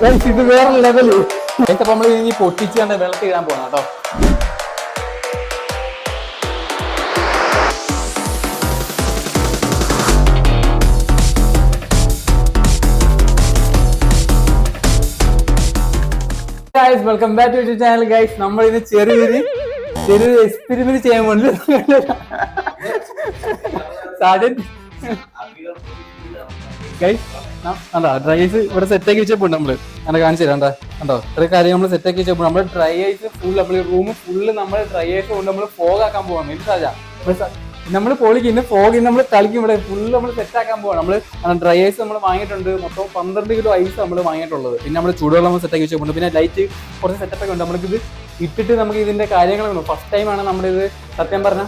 ഇത് വേറെ ലെവൽ അപ്പൊ നമ്മൾ ഇനി പൊട്ടിച്ചാണ്ട് വെള്ളത്തിൽ ഇടാൻ പോകണം കേട്ടോ. Guys welcome back to channel guys നമ്മൾ ഇന്ന് ചെറിയൊരു ചെറിയൊരു എക്സ്പെരിമെന്റ് ചെയ്യാൻ വേണ്ടി സാജൻ ഗൈസ് കണ്ടോ? ഡ്രൈ ഐസ് ഇവിടെ സെറ്റ് ആക്കി വെച്ചപ്പോൾ നമ്മൾ. അങ്ങനെ കാണിച്ചു തരാം കണ്ടോ? ഇത്ര കാര്യം നമ്മൾ സെറ്റ് ആക്കി വെച്ചപ്പോൾ നമ്മൾ ഡ്രൈ ഐസ് ഫുൾ നമ്മൾ റൂം ഫുള്ള് നമ്മൾ ഡ്രൈ ഐസ് കൊണ്ട് നമ്മൾ ഫോഗ് ആക്കാൻ പോവാണ് ഇത്? സാജാ നമ്മൾ പൊളിക്കുന്ന ഫോഗ് നമ്മൾ കളിക്കും ഇവിടെ. ഫുള്ള് നമ്മൾ സെറ്റ് ആക്കാൻ പോവാണ് നമ്മൾ ഡ്രൈ ഐസ് നമ്മൾ വാങ്ങിയിട്ടുണ്ട്. മൊത്തം പന്ത്രണ്ട് കിലോ ഐസ് നമ്മൾ വാങ്ങിയിട്ടുള്ളത്. പിന്നെ നമ്മൾ ചൂടുവെള്ളം സെറ്റ് ആക്കി വെച്ചിട്ടുണ്ട് പിന്നെ ലൈറ്റ് കുറച്ച് സെറ്റപ്പ് ഒക്കെ ഉണ്ട്. നമ്മൾക്ക് ഇത് ഇട്ടിട്ട് നമുക്ക് ഇതിന്റെ കാര്യങ്ങൾ ഫസ്റ്റ് ടൈമാണ് നമ്മളിത് സത്യം പറഞ്ഞ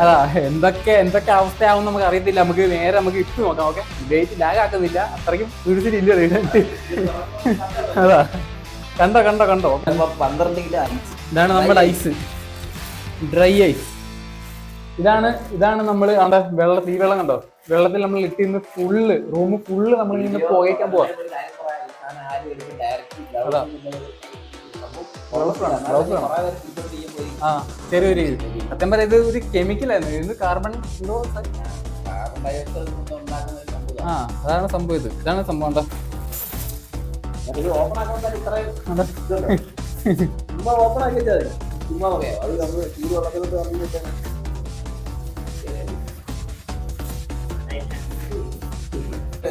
അതാ എന്തൊക്കെ എന്തൊക്കെ അവസ്ഥയാവും നമുക്ക് അറിയത്തില്ല. നമുക്ക് നേരെ നമുക്ക് ഇട്ട് നോക്കാം ഓക്കെ വെയിറ്റ് ലാഗ് ആക്കുന്നില്ല. അത്രയ്ക്കും പിടിച്ചിട്ടില്ല റിസൾട്ട് അതാ. കണ്ടോ കണ്ടോ കണ്ടോ? പന്ത്രണ്ട് കിലോ ഐസ് ഇതാണ് നമ്മുടെ ഐസ് ഡ്രൈ ഐസ് ഇതാണ് ഇതാണ് നമ്മൾ അവിടെ വെള്ളം ഈ വെള്ളം കണ്ടോ? വെള്ളത്തിൽ നമ്മൾ ഇട്ടിന്ന് ഫുള്ള് റൂം ഫുള്ള് നമ്മൾ ഇന്ന് പുകയ്ക്കാൻ പോവാ. അതാ. ആ ചെറിയൊരു ഇത്. സത്യം പറയാം ഇത് ഒരു കെമിക്കലായിരുന്നു ഇത് കാർബൺ എന്തോ ആ അതാണ് സംഭവം ഇത്. ഇതാണ് സംഭവം. എന്താ? ഓപ്പൺ ആക്കി ചുമ്മാ പറയാം. അത് നമ്മൾ ഈ വെള്ളത്തിലോട്ട്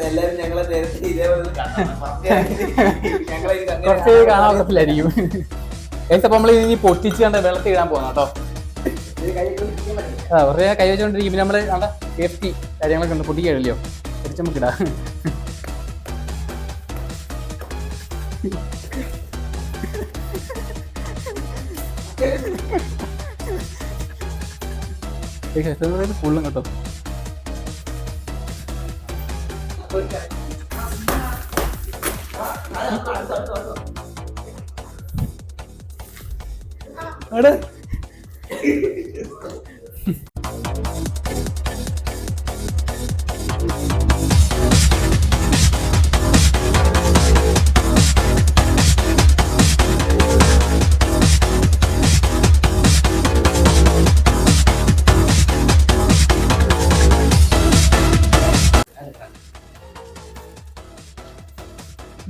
എല്ലാരും ഞങ്ങളെ നേരത്തെ ഇതേപോലെ കുറച്ച് കാണാൻ പറ്റത്തില്ലായിരിക്കും ഏകദേശം നമ്മൾ ഇനി പൊട്ടിച്ച് കണ്ട് വെള്ളത്തിൽ ഇടാൻ പോകുന്ന കേട്ടോ. കുറേ കൈ വെച്ചോണ്ടിരിക്കും. പിന്നെ നമ്മൾ നമ്മുടെ സേഫ്റ്റി കാര്യങ്ങളൊക്കെ ഉണ്ട്. പൊട്ടിക്കഴിയോ പൊട്ടിച്ച് നമുക്ക് ഇടാം. ഫുള്ളും കേട്ടോ. അവിടെ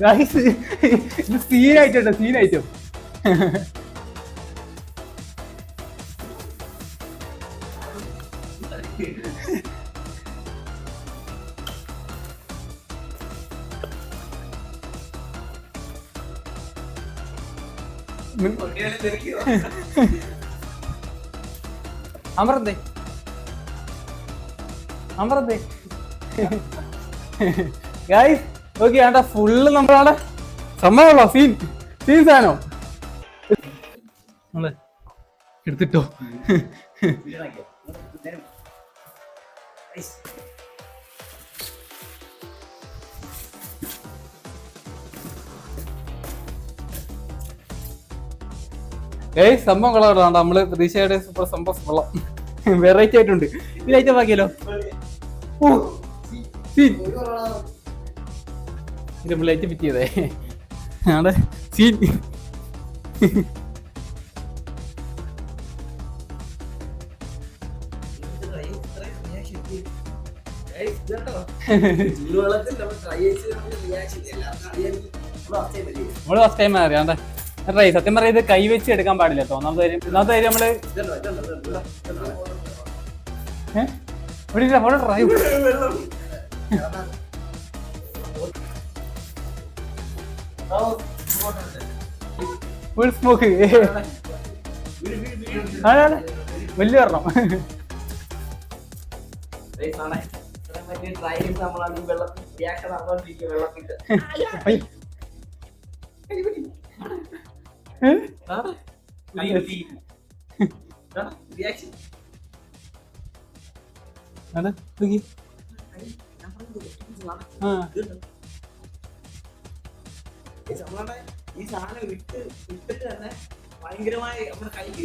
ഗൈസ് ഇത് സീനായിട്ടുണ്ട് സീനായിട്ടും അമർന്നേ അമർന്നേ ഗൈസ് ഓക്കെ ആണ്ടാ ഫുള്ള് നമ്മളാണ് സംഭവമുള്ള സീൻ സീൻ സാധനം? നമ്മൾ എടുത്തിട്ടോ? ഏയ് സംഭവം കളറാണ് നമ്മൾ പ്രതീക്ഷയുടെ സൂപ്പർ സംഭവം കൊള്ളാം. വെറൈറ്റി ആയിട്ടുണ്ട്. ഇത് ഐറ്റം ആക്കിയല്ലോ. ഓ സീൻ ചെയ്ത് റിയാക്ഷൻ ചെയ്തേ അവിടെ സീൻ നമ്മൾ ഫസ്റ്റ് ടൈം അറിയാണ്ട് ട്രൈ സത്യം പറയാം ഇത് കൈ വെച്ച് എടുക്കാൻ പാടില്ല കേട്ടോ ഒന്നാമത്തെ കാര്യം ഒന്നാമത്തെ കാര്യം നമ്മൾ ഏഹ് ഇവിടെ ട്രൈ ഫുൾ സ്മോക്ക് ആണ് വലിയ വരണം ട്രൈ നമ്മളെ ഈ സാധനം വിട്ട് വിട്ടിട്ട് തന്നെ ഭയങ്കരമായി നമ്മുടെ കൈക്ക്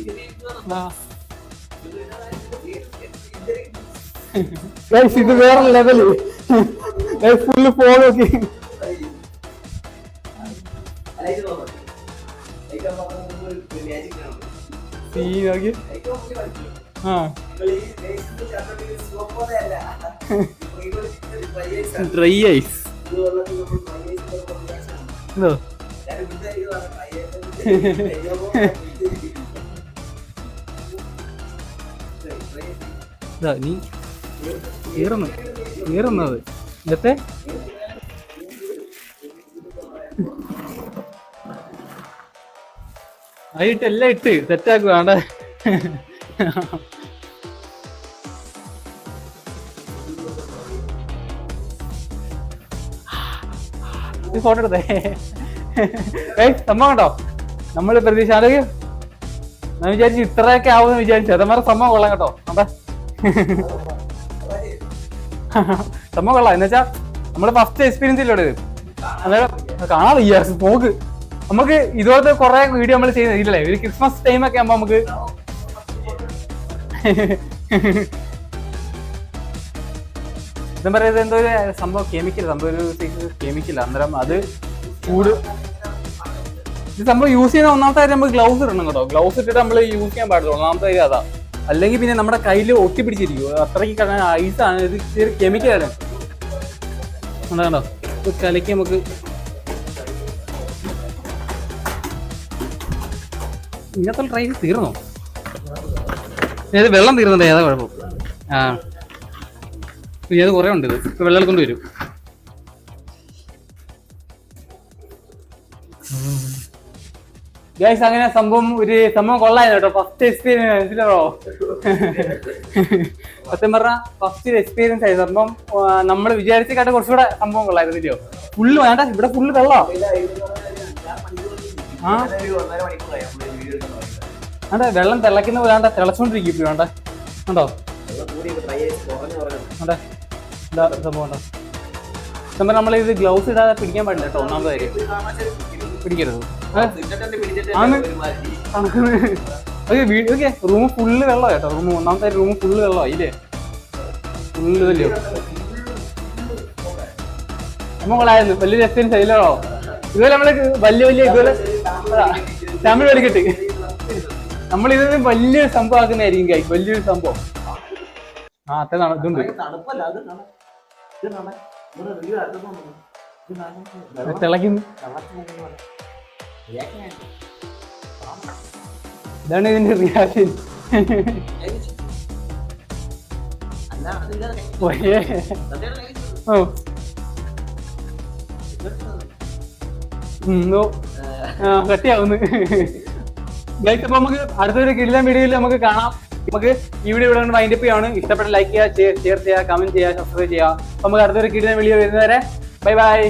ഇത് വേറെ ലെവൽ ഫുള്ള് ഫോൺ നോക്കി നോക്കി. ആ. ഡ്രൈ ഐസ് ഇതാ നീ കീറുന്നു കീറുന്നത് ഇന്നത്തെ ആയിട്ട് എല്ലാം ഇട്ട്. സെറ്റാക്കുക വേണ്ട ഫോട്ടോ എടുത്തേ. ഏയ് സംഭവം കണ്ടോ? നമ്മൾ പ്രതീക്ഷ ഞാൻ വിചാരിച്ചു ഇത്രയൊക്കെ ആവുമെന്ന് വിചാരിച്ചു. അതമാരെ സംഭവം കൊള്ളാം കേട്ടോ. അതെ സംഭവം കൊള്ളാം. എന്നുവെച്ചാ നമ്മൾ ഫസ്റ്റ് എക്സ്പീരിയൻസ് ഇല്ലോട് അന്നേരം കാണാൻ പോക്ക്. നമുക്ക് ഇതുപോലത്തെ കുറെ വീഡിയോ നമ്മൾ ചെയ്യുന്നത് ഇല്ലല്ലേ ഒരു ക്രിസ്മസ് ടൈം ഒക്കെ ആകുമ്പോ നമുക്ക് എന്താ പറയുന്നത് എന്തോ ഒരു സംഭവം കെമിക്കൽ സംഭവം ഒരു കെമിക്കൽ അന്നേരം അത് ചൂട്. ഇത് സംഭവം യൂസ് ചെയ്യുന്ന ഒന്നാമത്തെ കാര്യം നമുക്ക് ഗ്ലൗസ് ഇടണം കേട്ടോ. ഗ്ലൗസ് ഇട്ടിട്ട് നമ്മൾ യൂസ് ചെയ്യാൻ പാടില്ല. ഒന്നാമത്തെ കാര്യം അതാ. അല്ലെങ്കിൽ പിന്നെ നമ്മുടെ കയ്യിൽ ഒട്ടിപ്പിടിച്ചിരിക്കും അത്രയ്ക്ക് കാരണം ഐസാണ് ഇത് കെമിക്കലാണ് കണ്ടോ കണ്ടോ? ഇത് കലക്കി നമുക്ക് ഇങ്ങനത്തെ ട്രൈ തീർന്നോ? ഇത് വെള്ളം തീർന്നില്ല ഏതാ കുഴപ്പം. ആ. ഇനി അത് കുറേ ഉണ്ട് ഇത്? ഇപ്പൊ വെള്ളം കൊണ്ട് വരും. ഗൈസ് അങ്ങനെ സംഭവം ഒരു സംഭവം കൊള്ളായിരുന്നു കേട്ടോ. ഫസ്റ്റ് എക്സ്പീരിയൻസ് മനസ്സിലാവോ സത്യം പറഞ്ഞ ഫസ്റ്റ് എക്സ്പീരിയൻസ് ആയി സംഭവം നമ്മൾ വിചാരിച്ചേക്കാട്ട് കുറച്ചുകൂടെ സംഭവം കൊള്ളായിരുന്നു ഇല്ലയോ ഫുള്ള് വേണ്ട ഇവിടെ ഫുള്ള് വെള്ളോ ആ? ഒരു വേണ്ട വെള്ളം തിളക്കുന്ന പോലെ വേണ്ട തിളച്ചോണ്ടിരിക്കും ഇപ്പൊ വേണ്ട ഉണ്ടോ വെള്ളം സംഭവം നമ്മൾ ഇത് ഗ്ലൗസ് ഇടാതെ പിടിക്കാൻ പാടില്ല കേട്ടോ ഒന്നാമത്തെ കാര്യം. പിടിക്കരുത്. ഓക്കെ ഓക്കെ റൂം ഫുള്ള് വെള്ളം കേട്ടോ. റൂം ഒന്നാമത്തെ റൂം ഫുള്ള് വെള്ളം ഇല്ലേ? ഫുള്ള് വലിയ നമ്മളായിരുന്നു വലിയൊരു എക്സ്പീരിയൻസ് ആയില്ലോ ഇതുപോലെ നമ്മൾ വലിയ വലിയ ഇതുപോലെ തമിഴ് എടുക്കട്ട് നമ്മൾ ഇത് വലിയൊരു സംഭവം ആക്കുന്നതായിരിക്കും. വലിയൊരു സംഭവം. ആ അത്ര ഇതുണ്ട്. തിളക്കുന്നു. ഇതാണ് ഇതിന്റെ റിയാക്ഷൻ ഓ. കട്ടിയാവുന്നു. ഗൈസ് അപ്പൊ നമുക്ക് അടുത്തൊരു കിടിലൻ വീഡിയോയിൽ നമുക്ക് കാണാം. നമുക്ക് ഈ വീഡിയോ ഇവിടെ വൈൻഡപ്പ് ചെയ്യാണ്. ഇഷ്ടപ്പെട്ട ലൈക്ക് ചെയ്യുക ഷെയർ ചെയ്യുക കമന്റ് ചെയ്യുക സബ്സ്ക്രൈബ് ചെയ്യുക. നമുക്ക് അടുത്തൊരു കിട്ടുന്ന വീഡിയോ വരുന്നവരെ ബൈ ബൈ